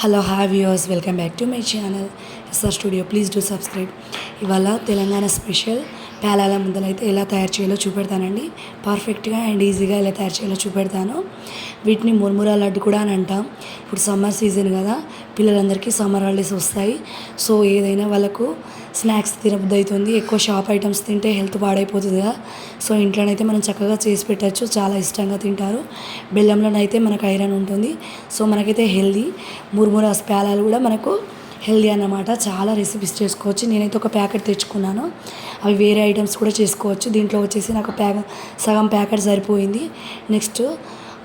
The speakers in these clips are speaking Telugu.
Hello hi viewers welcome back to my channel SR studio please do subscribe ఇవాళ తెలంగాణ స్పెషల్ పేలాల ముద్దలైతే ఎలా తయారు చేయాలో చూపెడతానండి. పర్ఫెక్ట్గా అండ్ ఈజీగా ఎలా తయారు చేయాలో చూపెడతాను. వీటిని మురుమురా లడ్డు కూడా అని అంటాం. ఇప్పుడు సమ్మర్ సీజన్ కదా. పిల్లలందరికీ సమ్మర్ హాలిడేస్ వస్తాయి. సో ఏదైనా వాళ్ళకు స్నాక్స్ తినబుద్ధి అవుతుంది. ఎక్కువ షాప్ ఐటమ్స్ తింటే హెల్త్ పాడైపోతుంది కదా. సో ఇంట్లోనైతే మనం చక్కగా చేసి పెట్టచ్చు. చాలా ఇష్టంగా తింటారు. బెల్లంలోనైతే మనకు ఐరన్ ఉంటుంది. సో మనకైతే హెల్దీ. మురుమురాస్ పేలాలు కూడా మనకు హెల్దీ అన్నమాట. చాలా రెసిపీస్ చేసుకోవచ్చు. నేనైతే ఒక ప్యాకెట్ తెచ్చుకున్నాను. అవి వేరే ఐటమ్స్ కూడా చేసుకోవచ్చు. దీంట్లో వచ్చేసి నాకు ప్యాక సగం ప్యాకెట్ సరిపోయింది. నెక్స్ట్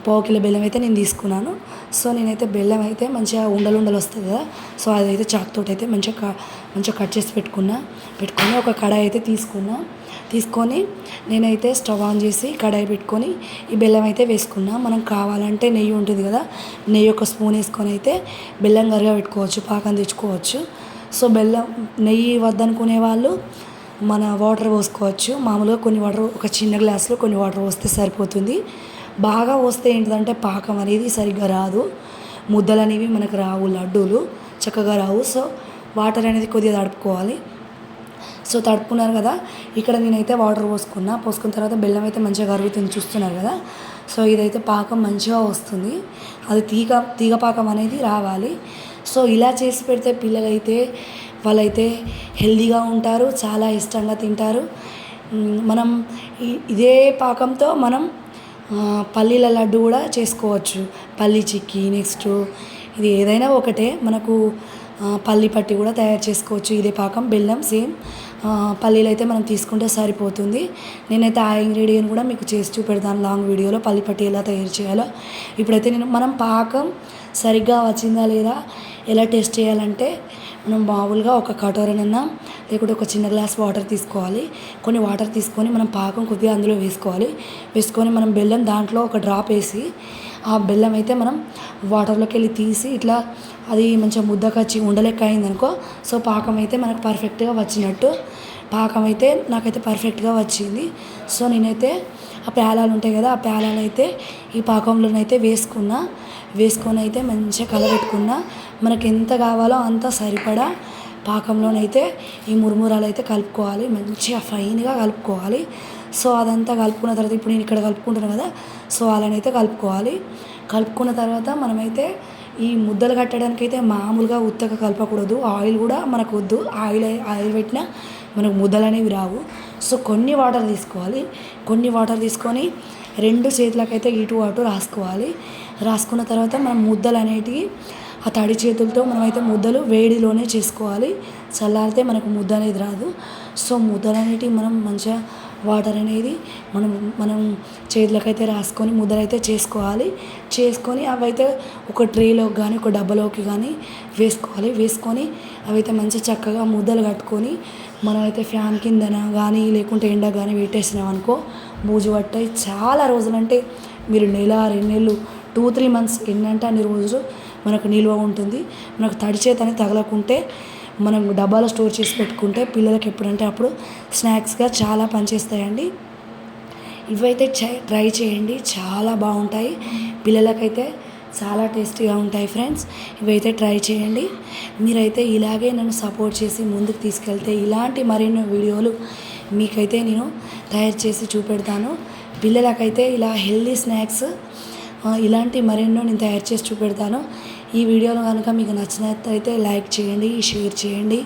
పావు కిలో బెల్లం అయితే నేను తీసుకున్నాను. సో నేనైతే బెల్లం అయితే మంచిగా ఉండలు ఉండలు వస్తుంది కదా. సో అదైతే చాక్తో అయితే మంచిగా క- మంచిగా కట్ చేసి పెట్టుకున్నా. పెట్టుకొని ఒక కడాయి అయితే తీసుకున్నా. తీసుకొని నేనైతే స్టవ్ ఆన్ చేసి కడాయి పెట్టుకొని ఈ బెల్లం అయితే వేసుకున్నా. మనం కావాలంటే నెయ్యి ఉంటుంది కదా. నెయ్యి ఒక స్పూన్ వేసుకొని అయితే బెల్లం గరిగా పెట్టుకోవచ్చు పాకం తెచ్చుకోవచ్చు. సో బెల్లం నెయ్యి వద్దనుకునే వాళ్ళు మన వాటర్ పోసుకోవచ్చు. మామూలుగా కొన్ని వాటర్ ఒక చిన్న గ్లాసులో కొన్ని వాటర్ పోస్తే సరిపోతుంది. బాగా వస్తే ఏంటిదంటే పాకం అనేది సరిగ్గా రాదు. ముద్దలు అనేవి మనకు రావు లడ్డూలు చక్కగా రావు. సో వాటర్ అనేది కొద్దిగా తడుపుకోవాలి. సో తడుపుకున్నారు కదా ఇక్కడ నేనైతే వాటర్ పోసుకున్నా. పోసుకున్న తర్వాత బెల్లం అయితే మంచిగా కరుగుతుంది చూస్తున్నారు కదా. సో ఇదైతే పాకం మంచిగా వస్తుంది. అది తీగ తీగ పాకం అనేది రావాలి. సో ఇలా చేసి పెడితే పిల్లలైతే వాళ్ళైతే హెల్దీగా ఉంటారు చాలా ఇష్టంగా తింటారు. మనం ఇదే పాకంతో మనం పల్లీల లడ్డు కూడా చేసుకోవచ్చు. పల్లీ చిక్కీ నెక్స్ట్ ఇది ఏదైనా ఒకటే. మనకు పల్లి పట్టి కూడా తయారు చేసుకోవచ్చు. ఇదే పాకం బెల్లం సేమ్ పల్లీలు అయితే మనం తీసుకుంటే సరిపోతుంది. నేనైతే ఆ ఇంగ్రీడియంట్ కూడా మీకు చేసి చూపెడతాను లాంగ్ వీడియోలో పల్లి పట్టి ఎలా తయారు చేయాలో. ఇప్పుడైతే నేను మనం పాకం సరిగ్గా వచ్చిందా లేదా ఎలా టెస్ట్ చేయాలంటే మనం మామూలుగా ఒక కటోరనన్నా లేకుంటే ఒక చిన్న గ్లాస్ వాటర్ తీసుకోవాలి. కొన్ని వాటర్ తీసుకొని మనం పాకం కొద్దిగా అందులో వేసుకోవాలి. వేసుకొని మనం బెల్లం దాంట్లో ఒక డ్రాప్ వేసి ఆ బెల్లం అయితే మనం వాటర్లోకి వెళ్ళి తీసి ఇట్లా అది మంచిగా ముద్దకచ్చి ఉండలెక్క అయిందనుకో సో పాకం అయితే మనకు పర్ఫెక్ట్గా వచ్చినట్టు. పాకం అయితే నాకైతే పర్ఫెక్ట్గా వచ్చింది. సో నేనైతే ఆ పేలాలు ఉంటాయి కదా ఆ ప్యాలాలు అయితే ఈ పాకంలోనైతే వేసుకున్నా. వేసుకొని అయితే మంచిగా కలబెట్టుకున్నా. మనకి ఎంత కావాలో అంత సరిపడా పాకంలోనైతే ఈ మురుమురాలు అయితే కలుపుకోవాలి. మంచిగా ఫైన్గా కలుపుకోవాలి. సో అదంతా కలుపుకున్న తర్వాత ఇప్పుడు నేను ఇక్కడ కలుపుకుంటున్నాను కదా సో అలానైతే కలుపుకోవాలి. కలుపుకున్న తర్వాత మనమైతే ఈ ముద్దలు కట్టడానికి అయితే మామూలుగా ఉత్తగా కలపకూడదు. ఆయిల్ కూడా మనకు వద్దు ఆయిల్ ఆయిల్ పెట్టినా మనకు ముద్దలు అనేవి రావు. సో కొన్ని వాటర్ తీసుకోవాలి. కొన్ని వాటర్ తీసుకొని రెండు చేతులకైతే ఇటు అటు రాసుకోవాలి. రాసుకున్న తర్వాత మనం ముద్దలు అనేటివి ఆ తడి చేతులతో మనమైతే ముద్దలు వేడిలోనే చేసుకోవాలి. చల్లారితే మనకు ముద్ద అనేది రాదు. సో ముద్దలు అనేటివి మనం మంచిగా వాటర్ అనేది మనం మనం చేతులకైతే రాసుకొని ముద్దలైతే చేసుకోవాలి. చేసుకొని అవైతే ఒక ట్రేలోకి కానీ ఒక డబ్బాలోకి కానీ వేసుకోవాలి. వేసుకొని అవైతే మంచిగా చక్కగా ముద్దలు కట్టుకొని మనమైతే ఫ్యాన్ కిందన కానీ లేకుంటే ఎండ కానీ పెట్టేసినాం అనుకో బూజు పట్టాయి. చాలా రోజులు అంటే మీరు నెల రెండు నెలలు టూ త్రీ మంత్స్ ఎన్నంటే అన్ని రోజులు మనకు నిల్వ ఉంటుంది. మనకు తడి చేత తగలకుంటే మనం డబ్బాలో స్టోర్ చేసి పెట్టుకుంటే పిల్లలకి ఎప్పుడంటే అప్పుడు స్నాక్స్గా చాలా పనిచేస్తాయండి. ఇవైతే ట్రై చేయండి. చాలా బాగుంటాయి. పిల్లలకైతే చాలా టేస్టీగా ఉంటాయి ఫ్రెండ్స్. ఇవైతే ట్రై చేయండి. మీరైతే ఇలాగే నన్ను సపోర్ట్ చేసి ముందుకు తీసుకెళ్తే ఇలాంటి మరెన్నో వీడియోలు మీకైతే నేను తయారు చేసి చూపెడతాను. పిల్లలకైతే ఇలా హెల్దీ స్నాక్స్ ఇలాంటి మరెన్నో నేను తయారు చేసి చూపెడతాను. ఈ వీడియోలో కనుక మీకు నచ్చినట్లయితే లైక్ చేయండి షేర్ చేయండి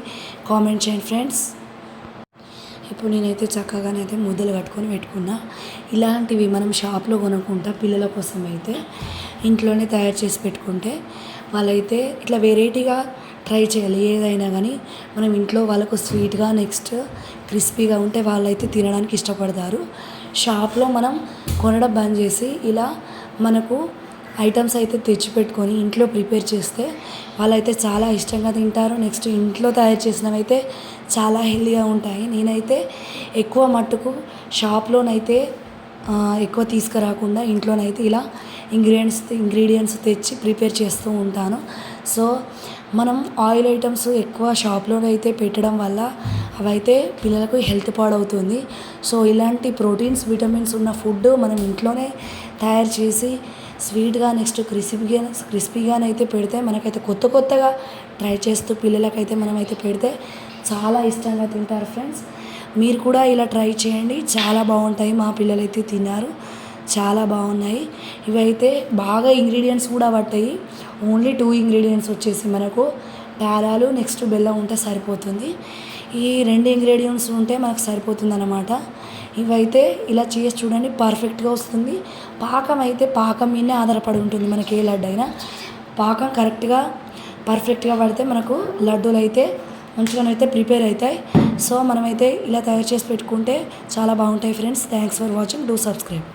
కామెంట్ చేయండి ఫ్రెండ్స్. ఇప్పుడు నేనైతే చక్కగానైతే ముద్దలు కట్టుకొని పెట్టుకున్నా. ఇలాంటివి మనం షాప్లో కొనుక్కుంటా పిల్లల కోసం అయితే. ఇంట్లోనే తయారు చేసి పెట్టుకుంటే వాళ్ళైతే ఇట్లా వెరైటీగా ట్రై చేయాలి. ఏదైనా కానీ మనం ఇంట్లో వాళ్ళకు స్వీట్గా నెక్స్ట్ క్రిస్పీగా ఉంటే వాళ్ళైతే తినడానికి ఇష్టపడతారు. షాప్లో మనం కొనడం బంద్ చేసి ఇలా మనకు ఐటమ్స్ అయితే తెచ్చిపెట్టుకొని ఇంట్లో ప్రిపేర్ చేస్తే వాళ్ళైతే చాలా ఇష్టంగా తింటారు. నెక్స్ట్ ఇంట్లో తయారు చేసినవి అయితే చాలా హెల్తీగా ఉంటాయి. నేనైతే ఎక్కువ మట్టుకు షాప్లోనైతే ఎక్కువ తీసుకురాకుండా ఇంట్లోనైతే ఇలా ఇంగ్రీడియంట్స్ ఇంగ్రీడియంట్స్ తెచ్చి ప్రిపేర్ చేస్తూ ఉంటాను. సో మనం ఆయిల్ ఐటమ్స్ ఎక్కువ షాప్లో అయితే పెట్టడం వల్ల అవైతే పిల్లలకు హెల్త్ పాడవుతుంది. సో ఇలాంటి ప్రోటీన్స్ విటమిన్స్ ఉన్న ఫుడ్ మనం ఇంట్లోనే తయారు చేసి స్వీట్గా నెక్స్ట్ క్రిస్పీగా క్రిస్పీగానైతే పెడితే మనకైతే కొత్త కొత్తగా ట్రై చేస్తూ పిల్లలకైతే మనమైతే పెడితే చాలా ఇష్టంగా తింటారు ఫ్రెండ్స్. మీరు కూడా ఇలా ట్రై చేయండి. చాలా బాగుంటాయి. మా పిల్లలైతే తిన్నారు. చాలా బాగున్నాయి. ఇవైతే బాగా ఇంగ్రీడియంట్స్ కూడా పట్టాయి ఓన్లీ టూ ఇంగ్రీడియంట్స్ వచ్చేసి మనకు పేలాలు నెక్స్ట్ బెల్లం ఉంటే సరిపోతుంది. ఈ రెండు ఇంగ్రీడియంట్స్ ఉంటే మనకు సరిపోతుంది అన్నమాట ఇవైతే ఇలా చేసి చూడండి పర్ఫెక్ట్గా వస్తుంది. పాకం అయితే పాకం మీదనే ఆధారపడి ఉంటుంది మనకి ఏ లడ్డు అయినా. పాకం కరెక్ట్గా పర్ఫెక్ట్గా పడితే మనకు లడ్డూలు అయితే మంచిగానైతే ప్రిపేర్ అవుతాయి. సో మనమైతే ఇలా తయారు చేసి పెట్టుకుంటే చాలా బాగుంటాయి friends. Thanks for watching do subscribe